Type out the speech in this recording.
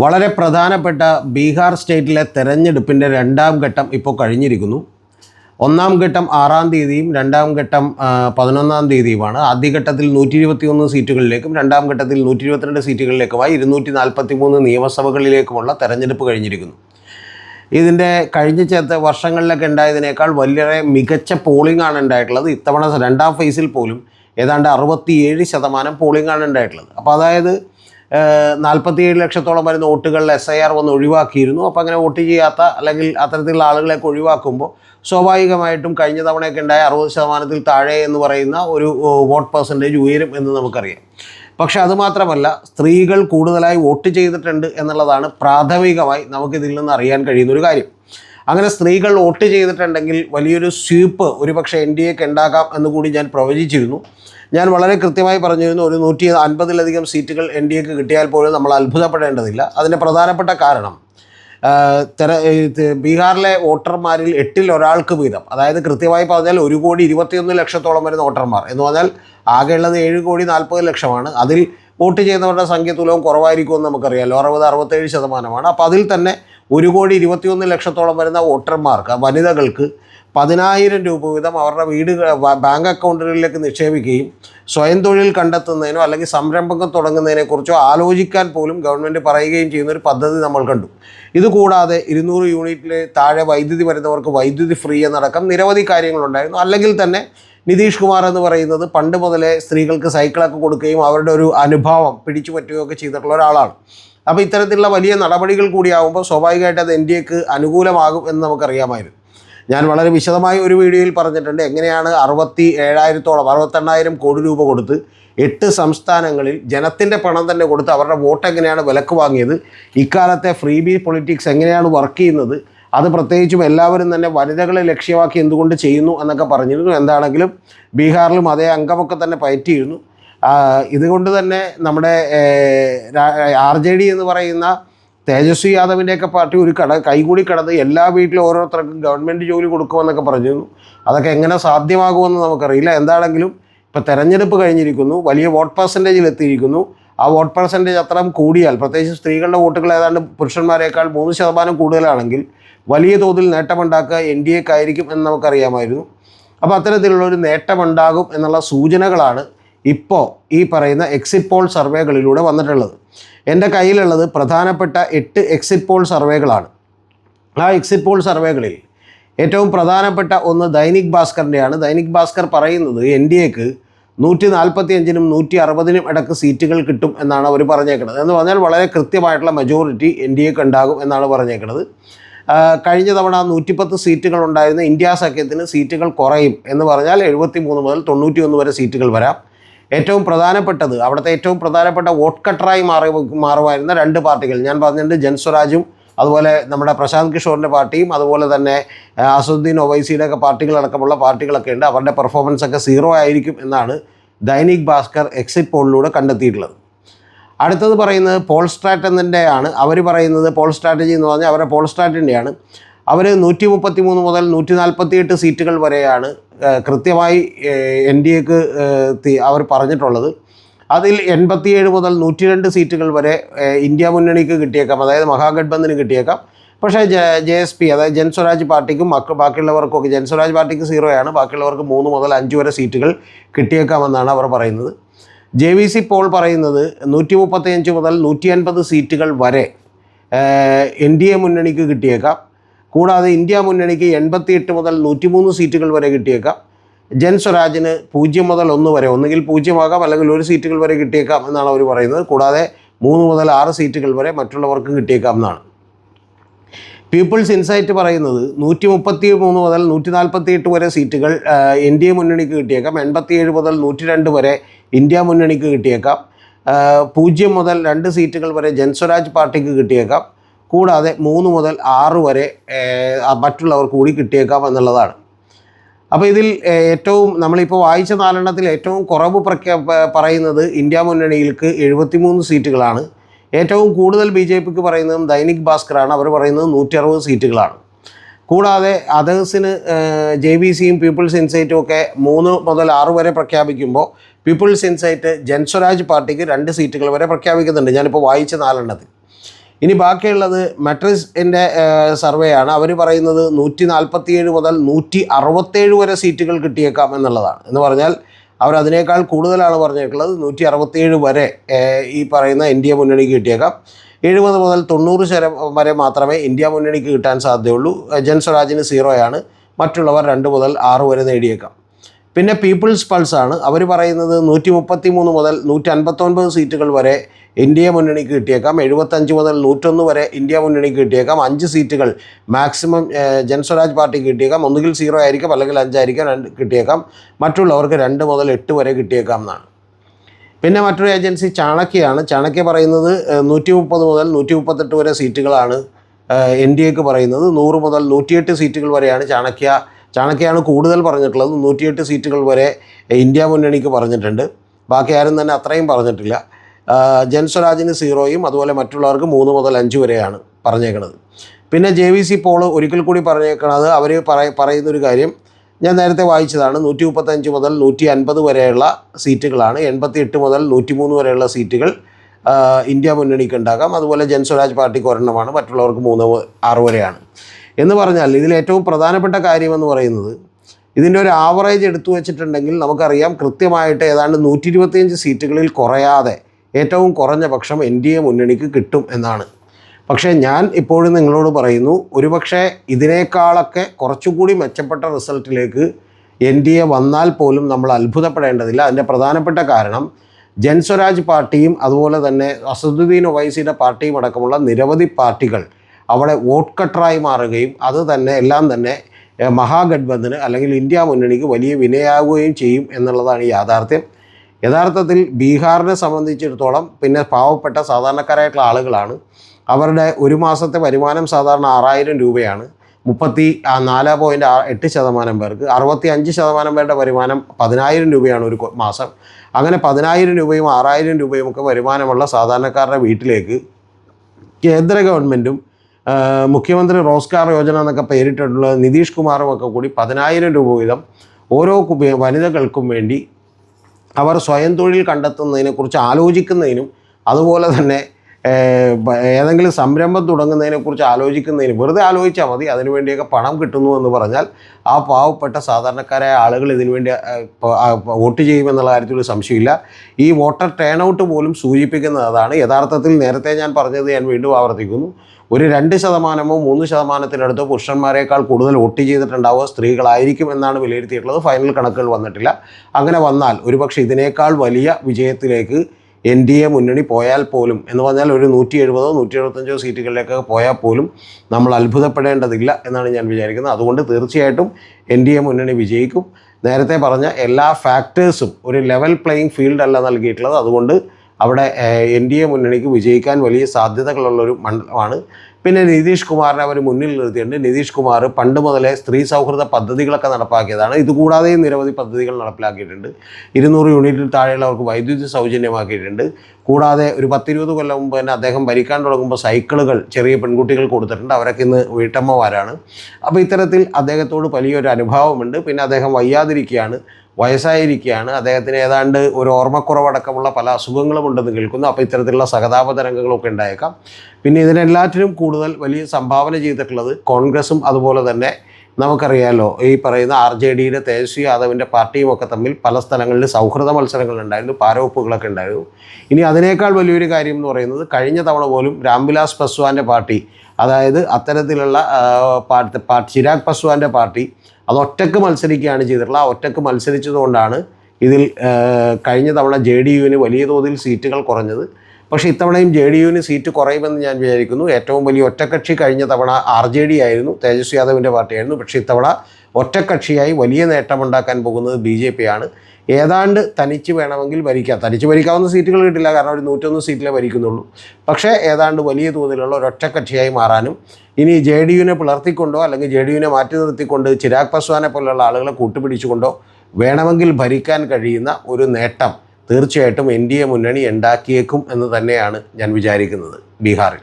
വളരെ പ്രധാനപ്പെട്ട ബീഹാർ സ്റ്റേറ്റിലെ തെരഞ്ഞെടുപ്പിന്റെ രണ്ടാം ഘട്ടം ഇപ്പോൾ കഴിഞ്ഞിരിക്കുന്നു. ഒന്നാം ഘട്ടം ആറാം തീയതിയും രണ്ടാം ഘട്ടം പതിനൊന്നാം തീയതിയുമാണ്. ആദ്യഘട്ടത്തിൽ നൂറ്റി ഇരുപത്തിയൊന്ന് സീറ്റുകളിലേക്കും രണ്ടാം ഘട്ടത്തിൽ നൂറ്റി ഇരുപത്തിരണ്ട് സീറ്റുകളിലേക്കുമായി ഇരുന്നൂറ്റി നാൽപ്പത്തി മൂന്ന് നിയമസഭകളിലേക്കുമുള്ള തെരഞ്ഞെടുപ്പ് കഴിഞ്ഞിരിക്കുന്നു. ഇതിന്റെ കഴിഞ്ഞ ചേർത്ത വർഷങ്ങളിലൊക്കെ ഉണ്ടായതിനേക്കാൾ വളരെ മികച്ച പോളിംഗ് ആണ് ഉണ്ടായിട്ടുള്ളത്. ഇത്തവണ രണ്ടാം ഫേസിൽ പോലും ഏതാണ്ട് അറുപത്തിയേഴ് ശതമാനം പോളിംഗ് ആണ് ഉണ്ടായിട്ടുള്ളത്. അപ്പോൾ അതായത് നാൽപ്പത്തിയേഴ് ലക്ഷത്തോളം വരുന്ന വോട്ടുകളിൽ എസ് ഐ ആർ വന്ന് ഒഴിവാക്കിയിരുന്നു. അപ്പോൾ അങ്ങനെ വോട്ട് ചെയ്യാത്ത അല്ലെങ്കിൽ അത്തരത്തിലുള്ള ആളുകളെയൊക്കെ ഒഴിവാക്കുമ്പോൾ സ്വാഭാവികമായിട്ടും കഴിഞ്ഞ തവണയൊക്കെ ഉണ്ടായ അറുപത് ശതമാനത്തിൽ താഴെ എന്ന് പറയുന്ന ഒരു വോട്ട് പെർസെന്റേജ് ഉയരും എന്ന് നമുക്കറിയാം. പക്ഷെ അതുമാത്രമല്ല സ്ത്രീകൾ കൂടുതലായി വോട്ട് ചെയ്തിട്ടുണ്ട് എന്നുള്ളതാണ് പ്രാഥമികമായി നമുക്കിതിൽ നിന്ന് അറിയാൻ കഴിയുന്ന ഒരു കാര്യം. അങ്ങനെ സ്ത്രീകൾ വോട്ട് ചെയ്തിട്ടുണ്ടെങ്കിൽ വലിയൊരു സ്വീപ്പ് ഒരുപക്ഷെ എൻ ഡി എക്ക് ഉണ്ടാകാം എന്ന് കൂടി ഞാൻ പ്രവചിച്ചിരുന്നു. ഞാൻ വളരെ കൃത്യമായി പറഞ്ഞിരുന്നു ഒരു നൂറ്റി അൻപതിലധികം സീറ്റുകൾ എൻ ഡി എക്ക് കിട്ടിയാൽ പോലും നമ്മൾ അത്ഭുതപ്പെടേണ്ടതില്ല. അതിന്റെ പ്രധാനപ്പെട്ട കാരണം തെര ബീഹാറിലെ വോട്ടർമാരിൽ എട്ടിൽ ഒരാൾക്ക് വീതം അതായത് കൃത്യമായി പറഞ്ഞാൽ ഒരു കോടി ഇരുപത്തിയൊന്ന് ലക്ഷത്തോളം വരുന്ന വോട്ടർമാർ എന്ന് പറഞ്ഞാൽ ആകെയുള്ളത് ഏഴ് കോടി നാൽപ്പത് ലക്ഷമാണ്. അതിൽ വോട്ട് ചെയ്യുന്നവരുടെ സംഖ്യ തുലവും കുറവായിരിക്കുമെന്ന് നമുക്കറിയാമല്ലോ അറുപത് അറുപത്തേഴ് ശതമാനമാണ്. അപ്പോൾ അതിൽ തന്നെ ഒരു കോടി ഇരുപത്തിയൊന്ന് ലക്ഷത്തോളം വരുന്ന വോട്ടർമാർക്ക് വനിതകൾക്ക് പതിനായിരം രൂപ വീതം അവരുടെ വീട് ബാങ്ക് അക്കൗണ്ടുകളിലേക്ക് നിക്ഷേപിക്കുകയും സ്വയം തൊഴിൽ കണ്ടെത്തുന്നതിനോ അല്ലെങ്കിൽ സംരംഭം തുടങ്ങുന്നതിനെക്കുറിച്ചോ ആലോചിക്കാൻ പോലും ഗവൺമെന്റ് പറയുകയും ചെയ്യുന്ന ഒരു പദ്ധതി നമ്മൾ കണ്ടു. ഇതുകൂടാതെ ഇരുന്നൂറ് യൂണിറ്റിൽ താഴെ വൈദ്യുതി വരുന്നവർക്ക് വൈദ്യുതി ഫ്രീ എന്നടക്കം നിരവധി കാര്യങ്ങളുണ്ടായിരുന്നു. അല്ലെങ്കിൽ തന്നെ നിതീഷ് കുമാർ എന്ന് പറയുന്നത് പണ്ട് മുതലേ സ്ത്രീകൾക്ക് സൈക്കിളൊക്കെ കൊടുക്കുകയും അവരുടെ ഒരു അനുഭവം പിടിച്ചു പറ്റുകയൊക്കെ ചെയ്തിട്ടുള്ള ഒരാളാണ്. അപ്പോൾ ഇത്തരത്തിലുള്ള വലിയ നടപടികൾ കൂടിയാകുമ്പോൾ സ്വാഭാവികമായിട്ട് അത് എൻ ഡി എക്ക് അനുകൂലമാകും എന്ന് നമുക്കറിയാമായിരുന്നു. ഞാൻ വളരെ വിശദമായ ഒരു വീഡിയോയിൽ പറഞ്ഞിട്ടുണ്ട്. എങ്ങനെയാണ് അറുപത്തി ഏഴായിരത്തോളം അറുപത്തെണ്ണായിരം കോടി രൂപ കൊടുത്ത് എട്ട് സംസ്ഥാനങ്ങളിൽ ജനത്തിന്റെ പണം തന്നെ കൊടുത്ത് അവരുടെ വോട്ട് എങ്ങനെയാണ് വിലക്ക് വാങ്ങിയത് ഇക്കാലത്തെ ഫ്രീ ബി പൊളിറ്റിക്സ് എങ്ങനെയാണ് വർക്ക് ചെയ്യുന്നത് അത് പ്രത്യേകിച്ചും എല്ലാവരും തന്നെ വനിതകളെ ലക്ഷ്യമാക്കി എന്തുകൊണ്ട് ചെയ്യുന്നു എന്നൊക്കെ പറഞ്ഞിരുന്നു. എന്താണെങ്കിലും ബീഹാറിലും അതേ അംഗമൊക്കെ തന്നെ പയറ്റിയിരുന്നു. ഇതുകൊണ്ട് തന്നെ നമ്മുടെ ആർ ജെ ഡി എന്ന് പറയുന്ന തേജസ്വി യാദവിന്റെയൊക്കെ പാർട്ടി ഒരു കട കൈകൂടി കടന്ന് എല്ലാ വീട്ടിലും ഓരോരുത്തർക്കും ഗവൺമെന്റ് ജോലി കൊടുക്കുമെന്നൊക്കെ പറഞ്ഞിരുന്നു. അതൊക്കെ എങ്ങനെ സാധ്യമാകുമെന്ന് നമുക്കറിയില്ല. എന്താണെങ്കിലും ഇപ്പോൾ തെരഞ്ഞെടുപ്പ് കഴിഞ്ഞിരിക്കുന്നു. വലിയ വോട്ട് പെർസെന്റേജിൽ എത്തിയിരിക്കുന്നു. ആ വോട്ട് പെർസെന്റേജ് അത്രയും കൂടിയാൽ പ്രത്യേകിച്ച് സ്ത്രീകളുടെ വോട്ടുകൾ ഏതാണ്ട് പുരുഷന്മാരെക്കാൾ മൂന്ന് ശതമാനം കൂടുതലാണെങ്കിൽ വലിയ തോതിൽ നേട്ടമുണ്ടാക്കുക എൻ ഡി എക്കായിരിക്കും എന്ന് നമുക്കറിയാമായിരുന്നു. അപ്പോൾ അത്തരത്തിലുള്ള ഒരു നേട്ടമുണ്ടാകും എന്നുള്ള സൂചനകളാണ് ഇപ്പോൾ ഈ പറയുന്ന എക്സിറ്റ് പോൾ സർവേകളിലൂടെ വന്നിട്ടുള്ളത്. എന്റെ കയ്യിലുള്ളത് പ്രധാനപ്പെട്ട എട്ട് എക്സിറ്റ് പോൾ സർവേകളാണ് ആ എക്സിറ്റ് പോൾ സർവേകളിൽ ഏറ്റവും പ്രധാനപ്പെട്ട ഒന്ന് ദൈനിക് ഭാസ്കറിന്റെയാണ്. ദൈനിക് ഭാസ്കർ പറയുന്നത് എൻ ഡി എക്ക് നൂറ്റി നാൽപ്പത്തി അഞ്ചിനും നൂറ്റി അറുപതിനും ഇടയ്ക്ക് സീറ്റുകൾ കിട്ടും എന്നാണ് അവർ പറഞ്ഞേക്കുന്നത്. എന്ന് പറഞ്ഞാൽ വളരെ കൃത്യമായിട്ടുള്ള മെജോറിറ്റി എൻ ഡി എക്ക് ഉണ്ടാകും എന്നാണ് പറഞ്ഞേക്കുന്നത്. കഴിഞ്ഞ തവണ നൂറ്റിപ്പത്ത് സീറ്റുകൾ ഉണ്ടായിരുന്ന ഇന്ത്യ സഖ്യത്തിന് സീറ്റുകൾ കുറയും എന്ന് പറഞ്ഞാൽ എഴുപത്തി മൂന്ന് മുതൽ തൊണ്ണൂറ്റി ഒന്ന് വരെ സീറ്റുകൾ വരാം. ഏറ്റവും പ്രധാനപ്പെട്ടത് അവിടുത്തെ ഏറ്റവും പ്രധാനപ്പെട്ട വോട്ട് കട്ടറായി മാറി മാറുമായിരുന്ന രണ്ട് പാർട്ടികൾ. ഞാൻ പറഞ്ഞിട്ടുണ്ട് ജൻസ്വരാജും അതുപോലെ നമ്മുടെ പ്രശാന്ത് കിഷോറിന്റെ പാർട്ടിയും അതുപോലെ തന്നെ അസുദ്ദീൻ ഒവൈസിയുടെ ഒക്കെ പാർട്ടികളടക്കമുള്ള പാർട്ടികളൊക്കെ ഉണ്ട്. അവരുടെ പെർഫോമൻസ് ഒക്കെ സീറോ ആയിരിക്കും എന്നാണ് ദൈനിക് ഭാസ്കർ എക്സിറ്റ് പോളിലൂടെ കണ്ടെത്തിയിട്ടുള്ളത്. അടുത്തത് പറയുന്നത് പോൾ സ്ട്രാറ്റത്തിന്റെയാണ് അവർ പറയുന്നത് പോൾ സ്ട്രാറ്റജി എന്ന് പറഞ്ഞാൽ അവരുടെ പോൾ സ്ട്രാറ്റിന്റെയാണ് അവർ നൂറ്റി മുപ്പത്തി മൂന്ന് മുതൽ നൂറ്റി നാൽപ്പത്തി എട്ട് സീറ്റുകൾ വരെയാണ് കൃത്യമായി എൻ ഡി എക്ക് അവർ പറഞ്ഞിട്ടുള്ളത്. അതിൽ എൺപത്തിയേഴ് മുതൽ നൂറ്റി രണ്ട് സീറ്റുകൾ വരെ ഇന്ത്യ മുന്നണിക്ക് കിട്ടിയേക്കാം. അതായത് മഹാഗഡ്ബന്ധന് കിട്ടിയേക്കാം. പക്ഷേ ജെ ജെ എസ് പി അതായത് ജൻസ്വരാജ് പാർട്ടിക്കും മക്ക ബാക്കിയുള്ളവർക്കൊക്കെ ജൻസ്വരാജ് പാർട്ടിക്ക് സീറോയാണ്. ബാക്കിയുള്ളവർക്ക് മൂന്ന് മുതൽ അഞ്ച് വരെ സീറ്റുകൾ കിട്ടിയേക്കാമെന്നാണ് അവർ പറയുന്നത്. ജെ വി സി പോൾ പറയുന്നത് നൂറ്റി മുപ്പത്തിയഞ്ച് മുതൽ നൂറ്റി അൻപത് സീറ്റുകൾ വരെ എൻ ഡി എ മുന്നണിക്ക് കിട്ടിയേക്കാം. കൂടാതെ ഇന്ത്യ മുന്നണിക്ക് എൺപത്തിയെട്ട് മുതൽ നൂറ്റിമൂന്ന് സീറ്റുകൾ വരെ കിട്ടിയേക്കാം. ജൻ സ്വരാജിന് പൂജ്യം മുതൽ ഒന്ന് വരെ ഒന്നുകിൽ പൂജ്യമാകാം അല്ലെങ്കിൽ ഒരു സീറ്റുകൾ വരെ കിട്ടിയേക്കാം എന്നാണ് അവർ പറയുന്നത്. കൂടാതെ മൂന്ന് മുതൽ ആറ് സീറ്റുകൾ വരെ മറ്റുള്ളവർക്കും കിട്ടിയേക്കാം എന്നാണ്. പീപ്പിൾസ് ഇൻസൈറ്റ് പറയുന്നത് നൂറ്റി മുപ്പത്തി മൂന്ന് മുതൽ നൂറ്റി നാൽപ്പത്തി എട്ട് വരെ സീറ്റുകൾ എൻ ഡി എ മുന്നണിക്ക് കിട്ടിയേക്കാം. എൺപത്തിയേഴ് മുതൽ നൂറ്റി രണ്ട് വരെ ഇന്ത്യ മുന്നണിക്ക് കിട്ടിയേക്കാം. പൂജ്യം മുതൽ രണ്ട് സീറ്റുകൾ വരെ ജൻസ്വരാജ് പാർട്ടിക്ക് കിട്ടിയേക്കാം. കൂടാതെ മൂന്ന് മുതൽ ആറ് വരെ മറ്റുള്ളവർ കൂടി കിട്ടിയേക്കാം എന്നുള്ളതാണ്. അപ്പോൾ ഇതിൽ ഏറ്റവും നമ്മളിപ്പോൾ വായിച്ച നാലെണ്ണത്തിൽ ഏറ്റവും കുറവ് പ്രഖ്യാ പറയുന്നത് ഇന്ത്യ മുന്നണിയിൽക്ക് എഴുപത്തിമൂന്ന് സീറ്റുകളാണ്. ഏറ്റവും കൂടുതൽ ബി ജെ പിക്ക് പറയുന്നതും ദൈനിക് ഭാസ്കറാണ്. അവർ പറയുന്നത് നൂറ്റി സീറ്റുകളാണ്. കൂടാതെ അതേഴ്സിന് ജെ ബി സിയും പീപ്പിൾസ് ഇൻസൈറ്റും ഒക്കെ മൂന്ന് മുതൽ ആറ് വരെ പ്രഖ്യാപിക്കുമ്പോൾ പീപ്പിൾസ് ഇൻസൈറ്റ് ജൻസ്വരാജ് പാർട്ടിക്ക് രണ്ട് സീറ്റുകൾ വരെ പ്രഖ്യാപിക്കുന്നുണ്ട്. ഞാനിപ്പോൾ വായിച്ച നാലെണ്ണത്തിൽ. ഇനി ബാക്കിയുള്ളത് മെട്രിക്സിന്റെ സർവേ ആണ്. അവർ പറയുന്നത് നൂറ്റി നാൽപ്പത്തിയേഴ് മുതൽ നൂറ്റി അറുപത്തേഴ് വരെ സീറ്റുകൾ കിട്ടിയേക്കാം എന്നുള്ളതാണ്. എന്ന് പറഞ്ഞാൽ അവർ അതിനേക്കാൾ കൂടുതലാണ് പറഞ്ഞേക്കുള്ളത് നൂറ്റി അറുപത്തിയേഴ് വരെ ഈ പറയുന്ന ഇന്ത്യ മുന്നണിക്ക് കിട്ടിയേക്കാം. എഴുപത് മുതൽ തൊണ്ണൂറ് ശതം വരെ മാത്രമേ ഇന്ത്യ മുന്നണിക്ക് കിട്ടാൻ സാധ്യതയുള്ളൂ. ജൻ സ്വരാജിന് സീറോയാണ്. മറ്റുള്ളവർ രണ്ട് മുതൽ ആറ് വരെ നേടിയേക്കാം. പിന്നെ പീപ്പിൾസ് പൾസ് ആണ്. അവർ പറയുന്നത് നൂറ്റി മുപ്പത്തി മൂന്ന് മുതൽ നൂറ്റി അൻപത്തൊൻപത് സീറ്റുകൾ വരെ ഇന്ത്യ മുന്നണിക്ക് കിട്ടിയേക്കാം. എഴുപത്തഞ്ച് മുതൽ നൂറ്റൊന്ന് വരെ ഇന്ത്യ മുന്നണിക്ക് കിട്ടിയേക്കാം. അഞ്ച് സീറ്റുകൾ മാക്സിമം ജൻ ജൻസ്വരാജ് പാർട്ടിക്ക് കിട്ടിയേക്കാം. ഒന്നുകിൽ സീറോ ആയിരിക്കാം അല്ലെങ്കിൽ അഞ്ചായിരിക്കാം രണ്ട് കിട്ടിയേക്കാം. മറ്റുള്ളവർക്ക് രണ്ട് മുതൽ എട്ട് വരെ കിട്ടിയേക്കാം എന്നാണ്. പിന്നെ മറ്റൊരു ഏജൻസി ചാണക്യയാണ്. ചാണക്യ പറയുന്നത് നൂറ്റി മുപ്പത് മുതൽ നൂറ്റി മുപ്പത്തെട്ട് വരെ സീറ്റുകളാണ് എൻ ഡി എക്ക് പറയുന്നത്. നൂറ് മുതൽ നൂറ്റിയെട്ട് സീറ്റുകൾ വരെയാണ് ചാണക്യ ചാണക്യയാണ് കൂടുതൽ പറഞ്ഞിട്ടുള്ളത്. നൂറ്റിയെട്ട് സീറ്റുകൾ വരെ ഇന്ത്യ മുന്നണിക്ക് പറഞ്ഞിട്ടുണ്ട്. ബാക്കി ആരും തന്നെ അത്രയും പറഞ്ഞിട്ടില്ല. ജൻസ്വരാജിന് സീറോയും അതുപോലെ മറ്റുള്ളവർക്ക് മൂന്ന് മുതൽ അഞ്ച് വരെയാണ് പറഞ്ഞേക്കുന്നത് പിന്നെ ജെ വി സി പോൾ ഒരിക്കൽ കൂടി പറഞ്ഞേക്കണത് അവർ പറയ പറയുന്നൊരു കാര്യം ഞാൻ നേരത്തെ വായിച്ചതാണ് നൂറ്റി മുപ്പത്തഞ്ച് മുതൽ നൂറ്റി അൻപത് വരെയുള്ള സീറ്റുകളാണ്. എൺപത്തി എട്ട് മുതൽ നൂറ്റി മൂന്ന് വരെയുള്ള സീറ്റുകൾ ഇന്ത്യ മുന്നണിക്ക് ഉണ്ടാകാം. അതുപോലെ ജൻസ്വരാജ് പാർട്ടിക്ക് ഒരെണ്ണമാണ് മറ്റുള്ളവർക്ക് മൂന്ന് ആറ് വരെയാണ്. എന്ന് പറഞ്ഞാൽ ഇതിൽ ഏറ്റവും പ്രധാനപ്പെട്ട കാര്യമെന്ന് പറയുന്നത് ഇതിന്റെ ഒരു ആവറേജ് എടുത്തു വെച്ചിട്ടുണ്ടെങ്കിൽ നമുക്കറിയാം കൃത്യമായിട്ട് ഏതാണ്ട് നൂറ്റി ഇരുപത്തിയഞ്ച് സീറ്റുകളിൽ കുറയാതെ ഏറ്റവും കുറഞ്ഞ പക്ഷം എൻ ഡി എ മുന്നണിക്ക് കിട്ടും എന്നാണ്. പക്ഷേ ഞാൻ ഇപ്പോഴും നിങ്ങളോട് പറയുന്നു ഒരുപക്ഷെ ഇതിനേക്കാളൊക്കെ കുറച്ചുകൂടി മെച്ചപ്പെട്ട റിസൾട്ടിലേക്ക് എൻ ഡി എ വന്നാൽ പോലും നമ്മൾ അത്ഭുതപ്പെടേണ്ടതില്ല. അതിന്റെ പ്രധാനപ്പെട്ട കാരണം ജൻസ്വരാജ് പാർട്ടിയും അതുപോലെ തന്നെ അസദുദ്ദീൻ ഒവൈസിയുടെ പാർട്ടിയും അടക്കമുള്ള നിരവധി പാർട്ടികൾ അവിടെ വോട്ട് കട്ടറായി മാറുകയും അത് തന്നെ എല്ലാം തന്നെ മഹാഗഡ്ബന്ധന് അല്ലെങ്കിൽ ഇന്ത്യ മുന്നണിക്ക് വലിയ വിനയാകുകയും ചെയ്യും എന്നുള്ളതാണ് യാഥാർത്ഥ്യം. യഥാർത്ഥത്തിൽ ബീഹാറിനെ സംബന്ധിച്ചിടത്തോളം പിന്നെ പാവപ്പെട്ട സാധാരണക്കാരായിട്ടുള്ള ആളുകളാണ്. അവരുടെ ഒരു മാസത്തെ വരുമാനം സാധാരണ ആറായിരം രൂപയാണ്. മുപ്പത്തി നാല് പോയിന്റ് എട്ട് ശതമാനം പേർക്ക്. അറുപത്തി അഞ്ച് ശതമാനം പേരുടെ വരുമാനം പതിനായിരം രൂപയാണ് ഒരു മാസം. അങ്ങനെ പതിനായിരം രൂപയും ആറായിരം രൂപയും ഒക്കെ വരുമാനമുള്ള സാധാരണക്കാരുടെ വീട്ടിലേക്ക് കേന്ദ്ര ഗവൺമെന്റും മുഖ്യമന്ത്രി റോസ്കാർ യോജന എന്നൊക്കെ പേരിട്ടിട്ടുള്ള നിതീഷ് കുമാറും ഒക്കെ കൂടി പതിനായിരം രൂപ വീതം ഓരോ വനിതകൾക്കും വേണ്ടി അവർ സ്വയം തൊഴിൽ കണ്ടെത്തുന്നതിനെക്കുറിച്ച് ആലോചിക്കുന്നതിനും അതുപോലെ തന്നെ ഏതെങ്കിലും സംരംഭം തുടങ്ങുന്നതിനെക്കുറിച്ച് ആലോചിക്കുന്നതിന് വെറുതെ ആലോചിച്ചാൽ മതി. അതിനുവേണ്ടിയൊക്കെ പണം കിട്ടുന്നു എന്ന് പറഞ്ഞാൽ ആ പാവപ്പെട്ട സാധാരണക്കാരായ ആളുകൾ ഇതിനുവേണ്ടി വേണ്ടി വോട്ട് ചെയ്യുമെന്നുള്ള കാര്യത്തിൽ ഒരു സംശയമില്ല. ഈ വോട്ടർ ടേൺ ഔട്ട് പോലും സൂചിപ്പിക്കുന്നത് അതാണ്. യഥാർത്ഥത്തിൽ നേരത്തെ ഞാൻ പറഞ്ഞത് ഞാൻ വീണ്ടും ആവർത്തിക്കുന്നു. ഒരു രണ്ട് ശതമാനമോ മൂന്ന് ശതമാനത്തിനടുത്തോ പുരുഷന്മാരെക്കാൾ കൂടുതൽ വോട്ട് ചെയ്തിട്ടുണ്ടാവുക സ്ത്രീകളായിരിക്കും എന്നാണ് വിലയിരുത്തിയിട്ടുള്ളത്. ഫൈനൽ കണക്കുകൾ വന്നിട്ടില്ല. അങ്ങനെ വന്നാൽ ഒരുപക്ഷെ ഇതിനേക്കാൾ വലിയ വിജയത്തിലേക്ക് എൻ ഡി എ മുന്നണി പോയാൽ പോലും എന്ന് പറഞ്ഞാൽ ഒരു നൂറ്റി എഴുപതോ നൂറ്റി എഴുപത്തഞ്ചോ സീറ്റുകളിലേക്കൊക്കെ പോയാൽ പോലും നമ്മൾ അത്ഭുതപ്പെടേണ്ടതില്ല എന്നാണ് ഞാൻ വിചാരിക്കുന്നത്. അതുകൊണ്ട് തീർച്ചയായിട്ടും എൻ ഡി എ മുന്നണി വിജയിക്കും. നേരത്തെ പറഞ്ഞ എല്ലാ ഫാക്ടേഴ്സും ഒരു ലെവൽ പ്ലേയിങ് ഫീൽഡ് അല്ല നൽകിയിട്ടുള്ളത്. അതുകൊണ്ട് അവിടെ എൻ ഡി എ മുന്നണിക്ക് വിജയിക്കാൻ വലിയ സാധ്യതകളുള്ളൊരു മണ്ഡലമാണ്. പിന്നെ നിതീഷ് കുമാറിനെ അവർ മുന്നിൽ നിർത്തിയിട്ടുണ്ട്. നിതീഷ് കുമാർ പണ്ട് മുതലേ സ്ത്രീ സൗഹൃദ പദ്ധതികളൊക്കെ നടപ്പാക്കിയതാണ്. ഇതുകൂടാതെയും നിരവധി പദ്ധതികൾ നടപ്പിലാക്കിയിട്ടുണ്ട്. ഇരുന്നൂറ് യൂണിറ്റിൽ താഴെയുള്ളവർക്ക് വൈദ്യുതി സൗജന്യമാക്കിയിട്ടുണ്ട്. കൂടാതെ ഒരു പത്തിരുപത് കൊല്ലം മുമ്പ് തന്നെ അദ്ദേഹം ഭരിക്കാൻ തുടങ്ങുമ്പോൾ സൈക്കിളുകൾ ചെറിയ പെൺകുട്ടികൾ കൊടുത്തിട്ടുണ്ട്. അവരൊക്കെ ഇന്ന് വീട്ടമ്മമാരാണ്. അപ്പോൾ ഇത്തരത്തിൽ അദ്ദേഹത്തോട് വലിയൊരു അനുഭാവമുണ്ട്. പിന്നെ അദ്ദേഹം വയ്യാതിരിക്കുകയാണ്. വയസ്സായിരിക്കുകയാണ്. അദ്ദേഹത്തിന് ഏതാണ്ട് ഒരു ഓർമ്മക്കുറവടക്കമുള്ള പല അസുഖങ്ങളും ഉണ്ടെന്ന് കേൾക്കുന്നു. അപ്പോൾ ഇത്തരത്തിലുള്ള സഹതാപ തരംഗങ്ങളൊക്കെ ഉണ്ടായേക്കാം. പിന്നെ ഇതിനെല്ലാറ്റിനും കൂടുതൽ വലിയ സംഭാവന ചെയ്തിട്ടുള്ളത് കോൺഗ്രസും അതുപോലെ തന്നെ നമുക്കറിയാലോ ഈ പറയുന്ന ആർ ജെ ഡിയുടെ തേജസ്വി യാദവിന്റെ പാർട്ടിയും ഒക്കെ തമ്മിൽ പല സ്ഥലങ്ങളിൽ സൗഹൃദ മത്സരങ്ങൾ ഉണ്ടായിരുന്നു പാരവെപ്പുകളൊക്കെ ഉണ്ടായിരുന്നു. ഇനി അതിനേക്കാൾ വലിയൊരു കാര്യം എന്ന് പറയുന്നത് കഴിഞ്ഞ തവണ പോലും രാംവിലാസ് പസ്വാന്റെ പാർട്ടി അതായത് അത്തരത്തിലുള്ള പാർട്ടി ചിരാഗ് പസ്വാന്റെ പാർട്ടി അത് ഒറ്റയ്ക്ക് മത്സരിക്കുകയാണ് ചെയ്തിട്ടുള്ളത് ആ ഒറ്റയ്ക്ക് മത്സരിച്ചതുകൊണ്ടാണ് ഇതിൽ കഴിഞ്ഞ തവണ ജെ ഡി യുവിന് വലിയ തോതിൽ സീറ്റുകൾ കുറഞ്ഞത്. പക്ഷേ ഇത്തവണയും ജെ ഡി യുവിന് സീറ്റ് കുറയുമെന്ന് ഞാൻ വിചാരിക്കുന്നു. ഏറ്റവും വലിയ ഒറ്റക്കക്ഷി കഴിഞ്ഞ തവണ ആർ ജെ ഡി ആയിരുന്നു തേജസ്വി യാദവിന്റെ പാർട്ടിയായിരുന്നു. പക്ഷേ ഇത്തവണ ഒറ്റക്കക്ഷിയായി വലിയ നേട്ടമുണ്ടാക്കാൻ പോകുന്നത് ബി ജെ പി ആണ് ഏതാണ്ട് തനിച്ച് വേണമെങ്കിൽ ഭരിക്കാം. തനിച്ച് ഭരിക്കാവുന്ന സീറ്റുകൾ കിട്ടില്ല കാരണം ഒരു നൂറ്റൊന്ന് സീറ്റിലേ ഭരിക്കുന്നുള്ളൂ. പക്ഷേ ഏതാണ്ട് വലിയ തോതിലുള്ള ഒരു ഒറ്റക്കക്ഷിയായി മാറാനും ഇനി ജെ ഡി യുവിനെ പിളർത്തിക്കൊണ്ടോ അല്ലെങ്കിൽ ജെ ഡി യുവിനെ മാറ്റി നിർത്തിക്കൊണ്ട് ചിരാഗ് പസ്വാനെ പോലുള്ള ആളുകളെ കൂട്ടുപിടിച്ചുകൊണ്ടോ വേണമെങ്കിൽ ഭരിക്കാൻ കഴിയുന്ന ഒരു നേട്ടം തീർച്ചയായിട്ടും എൻ ഡി എ മുന്നണി ഉണ്ടാക്കിയേക്കും എന്ന് തന്നെയാണ് ഞാൻ വിചാരിക്കുന്നത് ബീഹാറിൽ.